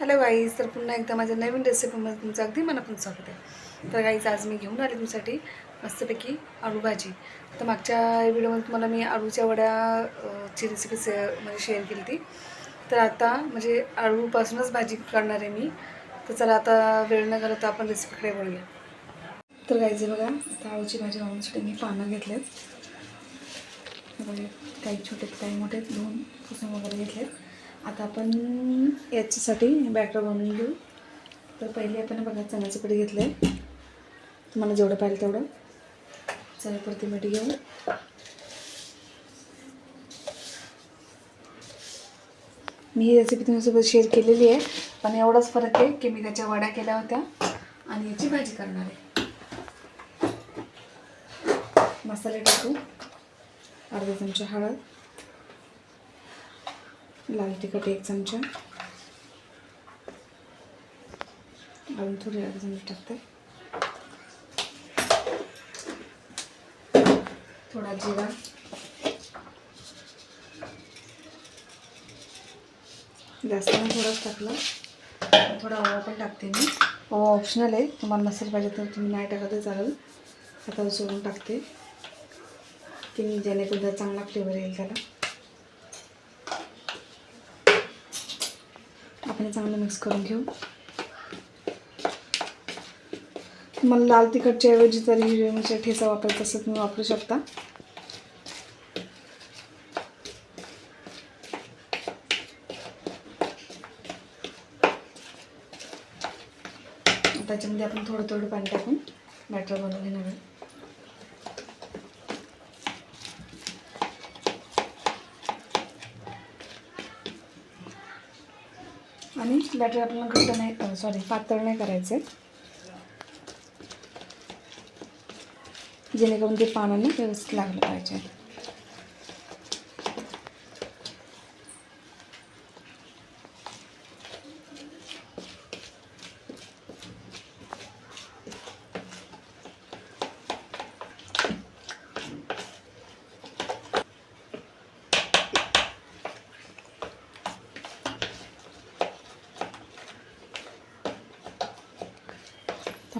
Hello guys तर पुन्हा एकदा माझ्या नवीन रेसिपीमध्ये तुमचं अगदी मनापासून स्वागत आहे. तर गाईज आज मी घेऊन आले तुमच्यासाठी मस्तपैकी आळू भाजी तर मागच्या व्हिडिओमध्ये तुम्हाला मी आळूच्या वड्याची रेसिपी से म्हणजे शेअर केली होती. तर आता म्हणजे आळूपासूनच भाजी करणार आहे मी. तर चला आता वेळ न घालवता आपण रेसिपीकडे वळूया. तर गाईज बघा आता आळूची भाजी बनवण्यासाठी मी पानं घेतलेत. हे काही छोटे काही मोठे दोन पुसून वगैरे घेतलेत. आता आपण याच्यासाठी बॅटर बनवून घेऊ. तर पहिले आपण बघा चण्याचं पीठ घेतलं आहे तुम्हाला जेवढं पाहिजे तेवढं. चण्यापुरती मीठ घेऊ. मी ही रेसिपी तुमच्यासोबत शेअर केलेली आहे पण एवढाच फरक आहे की मी त्याच्या वड्या केल्या होत्या आणि याची भाजी करणार आहे. मसाले टाकू. अर्धा चमचा हळद. लाल तिखट एक चमचा. अजून थोडी अर्धा चमचा टाकते. थोडा जिरा. जास्त नाही थोडंच टाकलं. थोडा ओवा पण टाकते मी. ओवा ऑप्शनल आहे. तुम्हाला नसेल पाहिजे तर तुम्ही नाही टाकत चालेल. आता सोडून टाकते. की जेणेकरून चांगला फ्लेवर येईल त्याला. आपण चांगलं मिक्स करून घेऊ. तुम्हाला लाल तिखटच्या ऐवजी जरी हिरव्या मिरच्या ठेचा वापरायचा असं तुम्ही वापरू शकता. त्याच्यामध्ये आपण थोडं थोडं पाणी टाकून बॅटर बनवून घेणार आहे आणि बॅटर आपल्याला घट्ट नाही सॉरी पातळ नाही करायचं. जेणेकरून ते पानाने व्यवस्थित लागलं पाहिजे.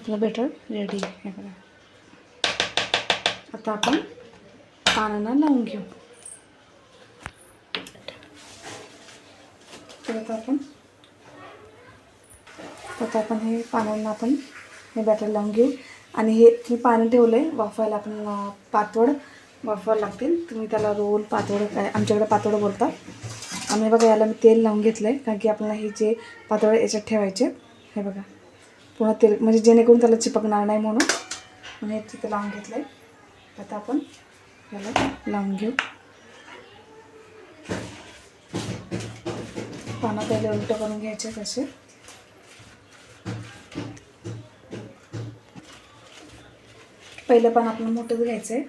आपलं बेटर रेडी आहे बघा. आता आपण पानांना लावून घेऊ. परत आपण आता आपण हे पानांना आपण हे बॅटर लावून घेऊ. आणि हे मी पाणी ठेवलं आहे वाफवायला आपण अं, पातोड वाफवायला लागतील. तुम्ही त्याला रोल पातोड काय आमच्याकडे पातोड बोलतात आम्ही बघा याला मी तेल लावून घेतलं आहे कारण की आपल्याला हे जे पातोड याच्यात ठेवायचे हे बघा. पुन्हा तेल म्हणजे जेणेकरून त्याला चिपकणार नाही म्हणून. म्हणून हे तिथं लावून घेतलं आहे आता आपण याला लावून घेऊ. पानं पहिले उलटं करून घ्यायचे तसे. पहिलं पान आपलं मोठंच घ्यायचं आहे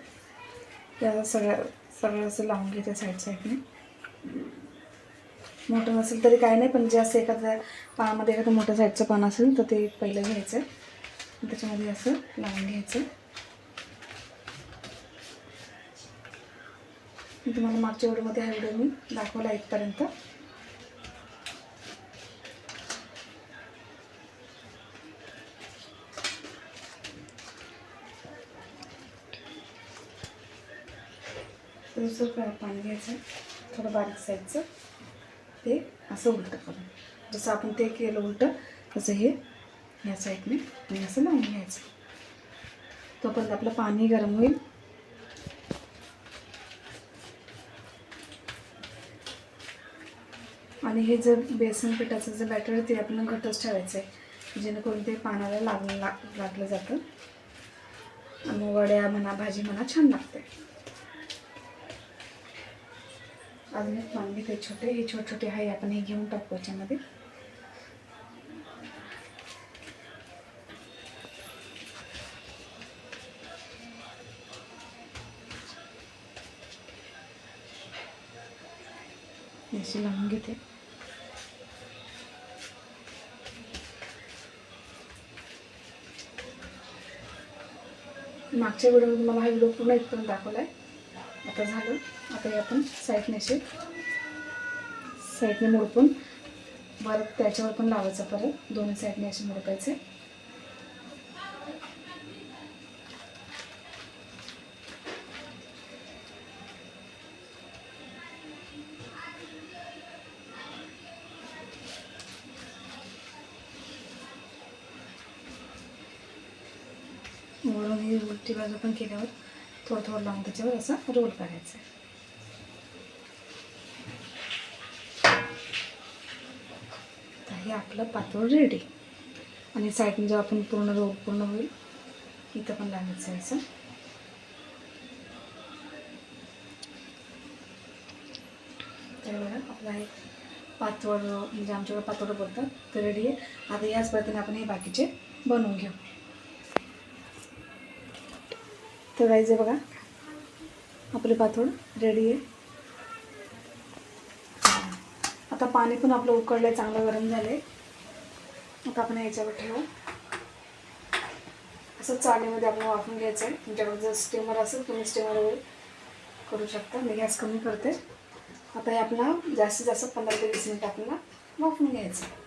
त्याला सगळं सगळं असं लावून घ्यायचं साईड साईडने मोठं नसेल तरी काही नाही पण जे असं एखाद्या पानामध्ये एखादं मोठं साईडचं पान असेल तर ते पहिलं घ्यायचं. आहे त्याच्यामध्ये असं लावून घ्यायचं. तुम्हाला मागच्या व्हिडिओमध्ये हा व्हिडिओ मी दाखवला इथपर्यंत. दुसरं पाणी घ्यायचं थोडं बारीक साईजचं. ते असं उलटं करून. जसं आपण ते केलं उलटं तसं हे ह्या साईडने आणि असं लावून घ्यायचं. तोपर्यंत आपलं पाणी गरम होईल. आणि हे जर बेसन पिठाचं जे बॅटर आहे ते आपण घटच ठेवायचं आहे. जेणेकरून ते पाण्याला लागलं लाग लागलं जातं. आणि वड्या म्हणा भाजी म्हणा छान लागते. अजून एक वांगे ते छोटे हे छोटे छोटे आहे आपण हे घेऊन टाकू याच्यामध्ये अशी लावून घेते मागच्या व्हिडिओमध्ये तुम्हाला हा व्हिडिओ पूर्ण इथपर्यंत दाखवला आहे आता झालं. आता हे आपण साईडने असे साईडने मोडपून परत त्याच्यावर पण लावायचं परत. दोन्ही साईडने असे मोडपायचे म्हणून ही उलटी बाजू पण केल्यावर थोडं थोडं लावून त्याच्यावर असं रोल करायचं तर हे आपलं पातळ रेडी आणि साईडने जेव्हा आपण पूर्ण रोल पूर्ण होईल इथं पण लावायचं आहे असं तर आपला हे पातळ म्हणजे आमच्याकडे पातळ बोलतात ते रेडी आहे आता याच पद्धतीने आपण हे बाकीचे बनवून घेऊ तर गाईचे बघा. आपले पातोड रेडी आहे. आता पाणी पण आपलं उकळलं आहे चांगलं गरम झालं आता आपण याच्यावर ठेवू. असं चाळणीमध्ये आपण वाफून घ्यायचं आहे तुमच्याकडे जर स्टीमर असेल तुम्ही स्टीमरवर करू शकता. मी गॅस कमी करते. आता हे आपला जास्तीत जास्त पंधरा ते वीस मिनिट आपल्याला वाफून घ्यायचं आहे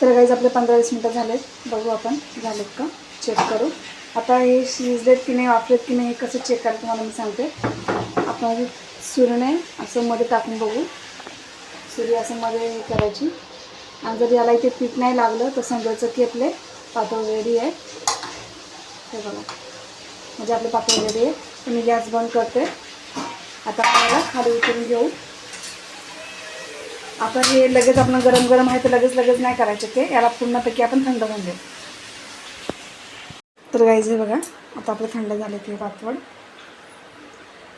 तर काहीच आपले पंधरा वीस मिनटं झालेत. बघू आपण झालेत का? चेक करू. आता हे शिजलेत की नाही वापरत की नाही हे कसं चेक करायचं तुम्हाला मी सांगते. आपण सुरणे असं मध्ये टाकून बघू. सुरी असं मध्ये हे करायची. आणि जर याला इथे पीठ नाही लागलं तर समजायचं की आपले पातळ रेडी आहे. हे बघा. म्हणजे आपले पातळ रेडी आहे. तर मी गॅस बंद करते. आता आपल्याला खाली उतरून घेऊ. आता हे लगेच आपण गरम गरम आहे तर लगेच लगेच नाही करायचे ते. याला पूर्णपैकी आपण थंड होऊन देऊ तर गाईज हे बघा आता आपलं थंड झाले ते पातवड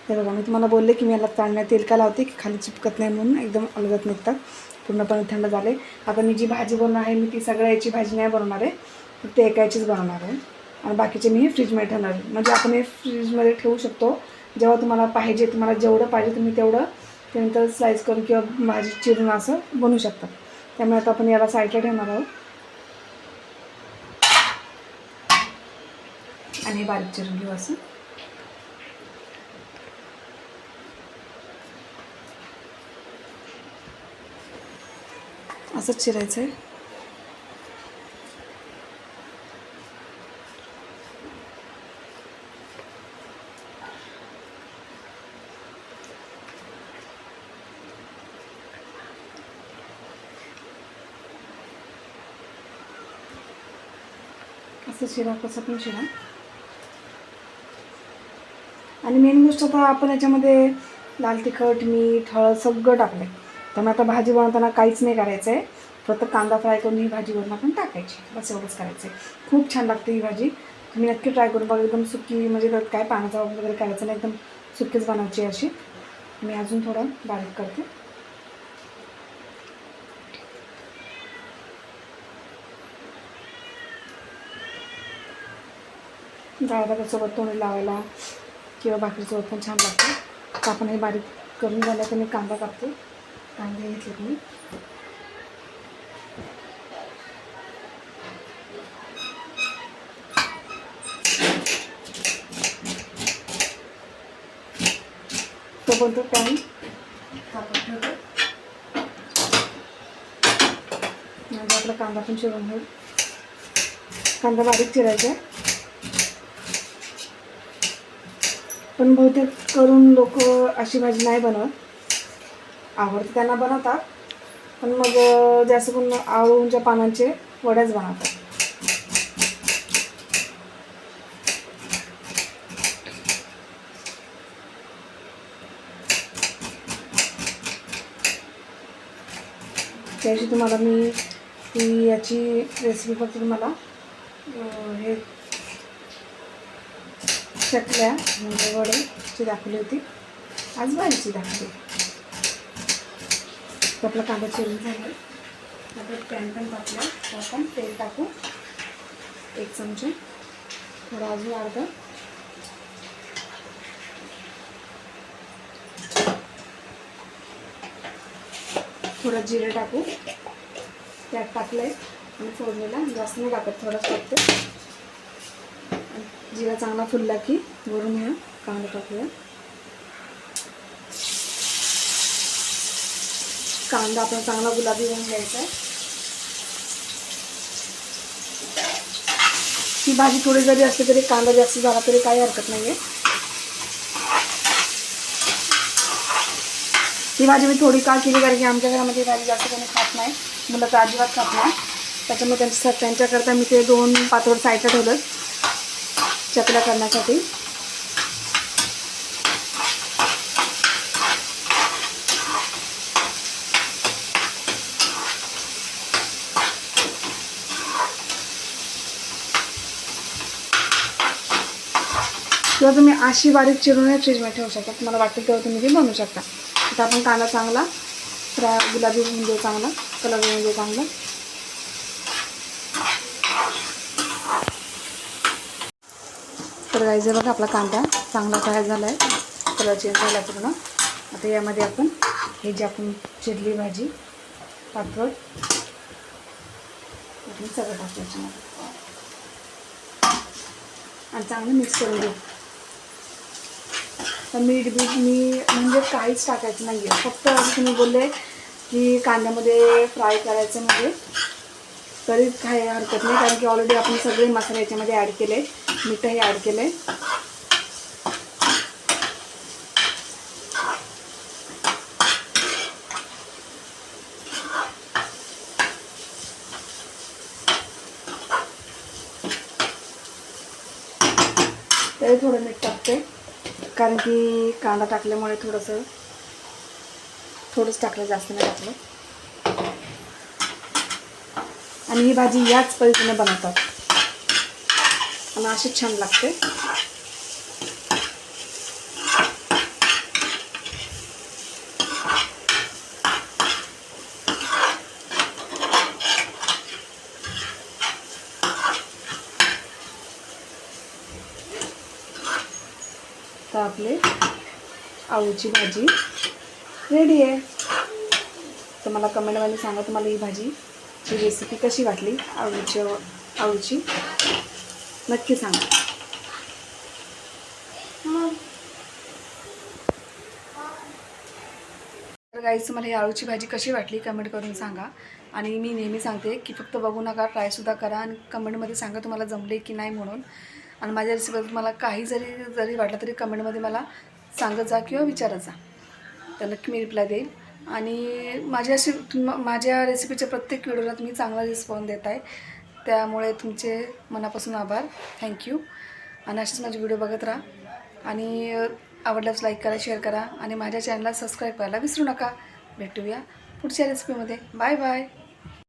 हे बघा मी तुम्हाला बोलले की मी याला तांदळ्या तेल का लावते की खाली चिपकत नाही म्हणून एकदम अलगत निघतात. पूर्णपणे थंड झाले. आता मी जी भाजी बनवणार आहे मी ती सगळ्या याची भाजी नाही बनवणार आहे फक्त एका याचीच बनवणार आहे. आणि बाकीचे मी हे फ्रीजमध्ये ठेवणार आहे. म्हणजे आपण हे फ्रीजमध्ये ठेवू शकतो. जेव्हा तुम्हाला पाहिजे तुम्हाला जेवढं पाहिजे तुम्ही तेवढं त्यानंतर स्लाईस करून किंवा भाजी चिरून असं बनवू शकतात. त्यामुळे आता आपण याला साईडला ठेवणार आहोत. आणि बारीक चिरून घेऊ असं. असंच चिरायचं आहे मस्त शिरा कसं पण शिरा. आणि मेन गोष्ट आता आपण याच्यामध्ये लाल तिखट मीठ हळद सगळं टाकलं आहे त्यामुळे आता भाजी बनवताना काहीच नाही करायचं आहे फक्त कांदा फ्राय करून ही भाजी आपण टाकायची. बस एवढंच करायचं आहे खूप छान लागते ही भाजी. तुम्ही नक्की ट्राय करून बघा. एकदम सुकी म्हणजे त्यात काय पाण्याचा वगैरे करायचं नाही. एकदम सुकीच बनवायची अशी. मी अजून थोडं बारीक करते. डाळभातासोबत तोंडी लावायला किंवा भाकरीसोबत पण छान लागते. तर आपण हे बारीक करून झालं तर मी कांदा कापते. कांदे घेतले मी तोपर्यंत पॅन. तापत ठेवतो. म्हणजे आपला कांदा पण चिरून घेऊ. कांदा बारीक चिरायचा आहे पण बहुतेक करून लोक अशी भाजी नाही बनवत. आवडते त्यांना बनवतात. पण मग जास्त करून आळूच्या पानांचे वड्याच बनवतात. त्याशी तुम्हाला मी ती याची रेसिपी फक्त तुम्हाला हे चकल्या म्हणजे वडेची दाखवली होती. आज भाजीची दाखवली. तर आपला कांदा चिरून झाला. आता पॅन पण टाकला. तर आपण तेल टाकू. एक चमचे. थोडा अजून अर्धा. थोडं जिरे टाकू. त्यात टाकलं आहे आणि फोडणीला जास्त नाही टाकत. थोडंच टाकते. जिरा चांगला फुलला की वरून घ्या कांदा टाकूया. कांदा आपण चांगला गुलाबी होऊन घ्यायचा आहे. ही भाजी थोडी जरी असली तरी कांदा जास्त झाला तरी काही हरकत नाही आहे ही भाजी मी थोडी का केली कारण की आमच्या घरामध्ये भाजी जास्त कोणी खात नाही. मुलं तर अजिबात खात नाही. त्याच्यामुळे त्यांच्या त्यांच्याकरता मी ते दोन पातोड साईडला ठेवलं चकल्या करण्यासाठी. किंवा तुम्ही अशी बारीक चिरून फ्रीजमध्ये ठेवू शकता. तुम्हाला वाटतं तेव्हा तुम्ही ती बनवू शकता. आता आपण कांदा चांगला फ्राय गुलाबी होऊन देऊ चांगला कलर होऊन देऊ चांगला. गायचं बघा आपला कांदा. चांगला फ्राय झाला आहे कलर चेंज झाला पूर्ण. आता यामध्ये आपण हे जे आपण चिरली भाजी पापड आपण सगळं टाकू याच्यामध्ये. आणि चांगलं मिक्स करून घेऊ. तर मीठ बीठ मी म्हणजे काहीच टाकायचं नाही आहे फक्त असं तुम्ही बोलले की कांद्यामध्ये फ्राय करायचं म्हणजे तरी काही हरकत नाही. कारण की ऑलरेडी आपण सगळे मसाले याच्यामध्ये ॲड केले. मीठही ॲड केलं. आहे तरी थोडं मीठ टाकते. कारण की कांदा टाकल्यामुळे थोडंसं थोडंच टाकलं जास्त नाही टाकलं. आणि ही भाजी याच पद्धतीने बनवतात. आणि अशी छान लागते. तर आपले आळूची भाजी रेडी आहे. तर मला कमेंटमध्ये सांगा तुम्हाला ही भाजीची रेसिपी कशी वाटली? आळूची आळूची नक्की सांगा. तर गाईचं मला ही आळूची भाजी कशी वाटली कमेंट करून सांगा. आणि मी नेहमी सांगते की फक्त बघू नका ट्रायसुद्धा करा आणि कमेंटमध्ये सांगा तुम्हाला जमले की नाही म्हणून. आणि माझ्या रेसिपीबद्दल तुम्हाला काही जरी जरी वाटलं तरी कमेंटमध्ये मला सांगत जा किंवा विचारत जा. तर नक्की मी रिप्लाय देईल आणि माझ्या अशी माझ्या रेसिपीच्या प्रत्येक व्हिडिओला तुम्ही चांगला रिस्पॉन्स देत आहे त्यामुळे तुमचे मनापासून आभार. थँक्यू आणि असेच माझे व्हिडिओ बघत राहा. आणि आवडल्यास लाईक करा शेअर करा. आणि माझ्या चॅनलला सबस्क्राईब करायला विसरू नका. भेटूया पुढच्या रेसिपीमध्ये बाय बाय